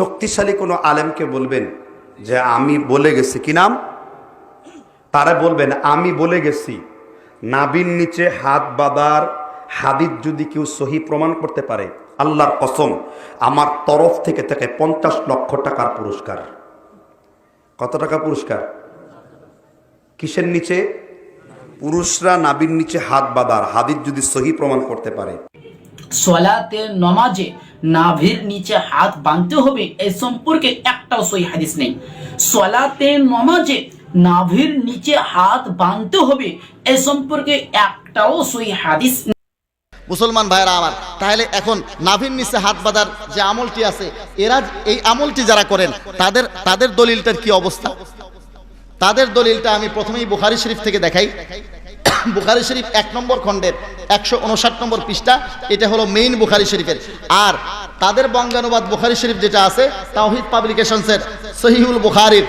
শক্তিশালী কোনো আলেমকে বলবেন যে আমি বলে গেছি। কি নাম? তারা বলবেন, আমি বলে গেছি। নাবির নিচে হাত বাঁধার হাদিদ যদি কেউ সহি প্রমাণ করতে পারে, আল্লাহর কসম, আমার তরফ থেকে তাকে পঞ্চাশ লক্ষ টাকার পুরস্কার। কত টাকা পুরস্কার? কিসের নিচে? পুরুষরা নাবির নিচে হাত বাঁধার হাদিদ যদি সহি প্রমাণ করতে পারে। সলাতে নমাজে নাভির নিচে হাত বাঁধতে হবে এই সম্পর্কে একটাও সই হাদিস নেই। সলাতে নমাজে নাভির নিচে হাত বাঁধতে হবে, এ সম্পর্কে একটাও সই হাদিস। মুসলমান ভাইরা আমার, তাহলে এখন নাভির নিচে হাত বাঁধার যে আমলটি আছে, এরা এই আমলটি যারা করেন, তাদের তাদের দলিলটার কি অবস্থা? তাদের দলিলটা আমি প্রথমেই বুখারি শরীফ থেকে দেখাই। বুখারি শরীফ এক নম্বর খণ্ডের একশো উনষাট নম্বর পৃষ্ঠা, এটা হলো মেইন বুখারি শরীফের। আর তাদের বঙ্গানুবাদ বুখারি শরীফ যেটা আছে, তাওহিদ পাবলিকেশনসের সহিহুল বুখারির,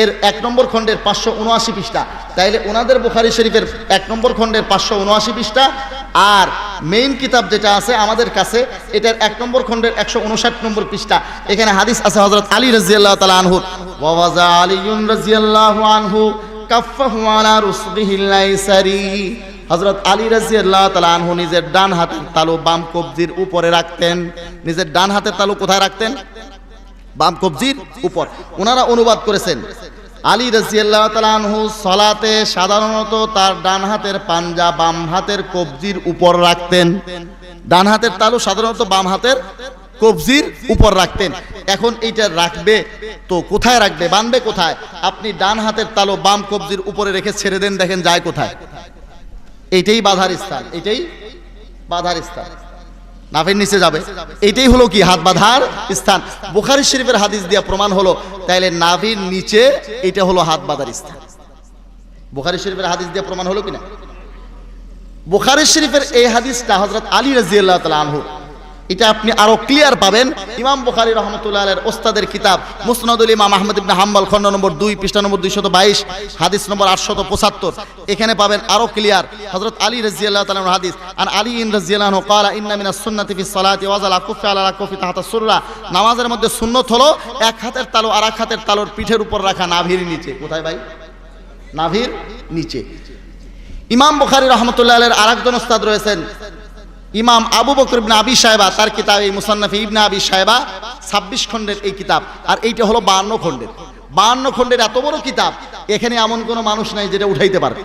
এর এক নম্বর খণ্ডের পাঁচশো উনআশি পৃষ্ঠা। তাইলে ওনাদের বুখারি শরীফের এক নম্বর খণ্ডের পাঁচশো উনআশি পৃষ্ঠা। আর মেইন কিতাব যেটা আছে আমাদের কাছে, এটার এক নম্বর খণ্ডের একশো উনষাট নম্বর পৃষ্ঠা। এখানে হাদিস আছে হজরত আলী রাজিয়াল্লাহ তালা আনহুর ওয়াজা আলিউন রাজিয়াল্লাহ আনহু। হজরত আলী রাজিয়াল্লাহ তালা আনহু নিজের ডান হাতের তালু বাম কবজির উপরে রাখতেন। নিজের ডান হাতের তালু কোথায় রাখতেন? বাম কবজির উপর। ওনারা অনুবাদ করেছেন, আলী রাজিয়াল্লাহ তালানহু সলাতে সাধারণত তার ডান হাতের পাঞ্জা বাম হাতের কবজির উপর রাখতেন। ডান হাতের তালু সাধারণত বাম হাতের কবজির উপর রাখতেন। এখন এইটা রাখবে তো কোথায় রাখবে? বানবে কোথায়? আপনি ডান হাতের তালো বাম কবজির উপরে রেখে ছেড়ে দেন, দেখেন যায় কোথায়। এইটাই বাধার স্থান এটাই বাধার স্থান। নাফের নিচে যাবে। এটাই হলো কি? হাত বাঁধার স্থান। বুখারি শরীফের হাদিস দিয়া প্রমাণ হলো, তাইলে নাভির নিচে এটা হলো হাত বাঁধার স্থান। বুখারি শরীফের হাদিস দিয়া প্রমাণ হলো কিনা? বুখারি শরীফের এই হাদিসটা হজরত আলী রাজিয়াল্লাহ তালা আনহু এটা আপনি আরও ক্লিয়ার পাবেন। ইমাম বুখারী রহমতুল্লাহ আলের ওস্তাদের কিতাব, মুসনাদুল ইমাম আহমদ ইবনে হাম্বল খন্ড নম্বর দুই, পৃষ্ঠা নম্বর দুইশত বাইশ, হাদিস নম্বর আটশত পঁচাত্তর। এখানে পাবেন আরও ক্লিয়ার হজরত আলী রাজিয়াল্লাহ তালার হাদিস আর আলী ইন রাজিয়াল্লাহ কালা ইন্না মিনা সুন্নাতি ফি সালাতি ওয়াজাল আকুফি আলা আকুফি তাহাতা সুররা। নামাজের মধ্যে সুন্নত হলো এক হাতের তালু আর এক হাতের তালুর পিঠের উপর রাখা নাভির নিচে। কোথায় ভাই? নাভির নিচে। ইমাম বুখারী রহমতুল্লাহ আলের আরেকজন ওস্তাদ রয়েছেন ইমাম আবু বকর ইবনা আবি সাহেবা তার কিতাব এই মুসান্নাফি ইবনা আবি সাহেবা ছাব্বিশ খণ্ডের এই কিতাব। আর এইটা হলো বাহান্ন খণ্ডের। বাহান্ন খণ্ডের এত বড় কিতাব, এখানে এমন কোনো মানুষ নাই যেটা উঠাইতে পারবে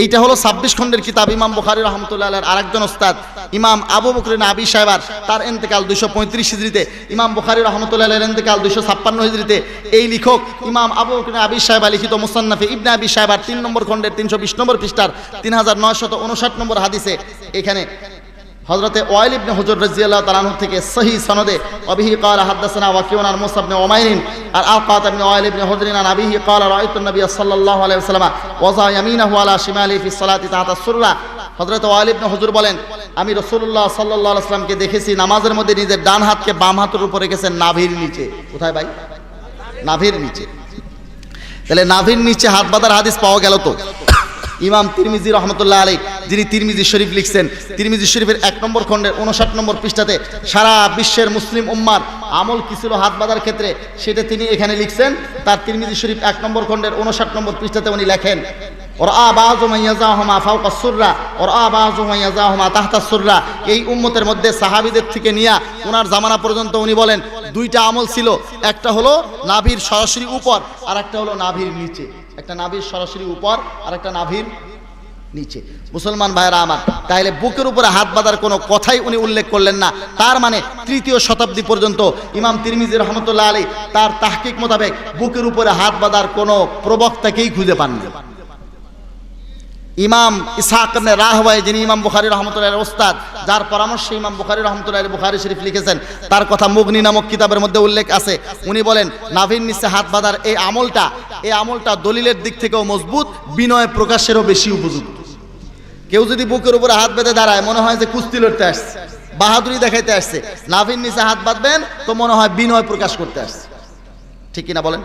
এইটা হলো ছাব্বিশ খণ্ডের কিতাব, ইমাম বুখারি রহমতুল্লাহ আরেকজন ওস্তাদ, ইমাম আবু বকরিন আবি সাহেবার তার এন্তেকাল দুশো পঁয়ত্রিশ হিজড়িতে। ইমাম বুখারি রহমতুল্লাহ এন্তেকাল দুশো ছাপ্পান্ন হিজড়িতে। এই লিখক, ইমাম আবু বকরিন আবি সাহেবা লিখিত মুসান্নাফি ইবনে আবি সাহেবার তিন নম্বর খণ্ডের তিনশো বিশ নম্বর পৃষ্ঠার তিন হাজার নয়শত উনষাট নম্বর হাদিসে এখানে হজরতে ওয়াইল ইবনে হুজুর রাজিয়াল্লাহ তালানহ থেকে সহি সনদে, অবিহি কাল হাদ্দাসানা ওয়াকিউন আর মুসাবনে ওমাইরিন আর আফাত ইবনে ওয়াইল ইবনে হুজরিন আর আবিহি কাল রায়তুন নবী সাল্লাল্লাহু আলাইহি ওয়াসাল্লাম, ওয়াজা ইয়ামিনাহু আলা শিমালি ফি সালাতি তাহাতা সুররা। হজরত ওয়াইল ইবনে হুজুর বলেন, আমি রাসূলুল্লাহ সাল্লাল্লাহু আলাইহি ওয়াসাল্লামকে দেখেছি, নামাজের মধ্যে নিজের ডান হাতকে বাম হাতের উপরে রেখেছেন নাভির নিচে। কোথায় ভাই? নাভির নিচে। তাহলে নাভির নিচে হাত বাঁধার হাদিস পাওয়া গেল তো? ইমাম তিরমিজি রহমতুল্লাহ আলী যিনি তিরমিজি শরীফ লিখছেন। তিরমিজি শরীফের এক নম্বর খণ্ডের উনষাট নম্বর পৃষ্ঠাতে, সারা বিশ্বের মুসলিম উম্মার আমল কি ছিল হাত বাঁধার ক্ষেত্রে? সেটা তিনি এখানে লিখছেন। তার তিরমিজি শরীফ এক নম্বর খণ্ডের উনষাট নম্বর পৃষ্ঠাতে উনি লেখেন ওর আবাজ মাইয়াজাহমা ফাউকা সুররা ওর আবাজ মাইয়াজাহমা তাহতা সুররা। এই উম্মতের মধ্যে সাহাবিদের থেকে নিয়া ওনার জামানা পর্যন্ত উনি বলেন, দুইটা আমল ছিল, একটা হলো নাভির সরাসরি উপর আর একটা হলো নাভির নিচে। একটা নাভির সরাসরি উপর আর একটা নাভির নিচে। মুসলমান ভাইরা আমার তাহলে বুকের উপরে হাত বাঁধার কোনো কথাই উনি উল্লেখ করলেন না। তার মানে তৃতীয় শতাব্দী পর্যন্ত ইমাম তিরমিজি রহমতুল্লাহ আলী তার তাহকিক মোতাবেক বুকের উপরে হাত বাঁধার কোনো প্রবক্তাকেই খুঁজে পাননি। ইমাম ইসাহাক ইবনে রাহওয়াই, যিনি ইমাম বুখারী রহমতুল্লাহের ওস্তাদ, যার পরামর্শে ইমাম বুখারী রহমতুল্লাহ বুখারি শরীফ লিখেছেন, তার কথা মুগনি নামক কিতাবের মধ্যে উল্লেখ আছে। উনি বলেন নাভিন নিচে হাত বাঁধার এই আমলটা এই আমলটা দলিলের দিক থেকেও মজবুত, বিনয় প্রকাশেরও বেশি উপযুক্ত। কেউ যদি বুকের উপরে হাত বেঁধে দাঁড়ায়, মনে হয় যে কুস্তি লড়তে আসছে, বাহাদুরি দেখাইতে আসছে নাভিন নিচে হাত বাঁধবেন, তো মনে হয় বিনয় প্রকাশ করতে আসছে। ঠিক কিনা বলেন?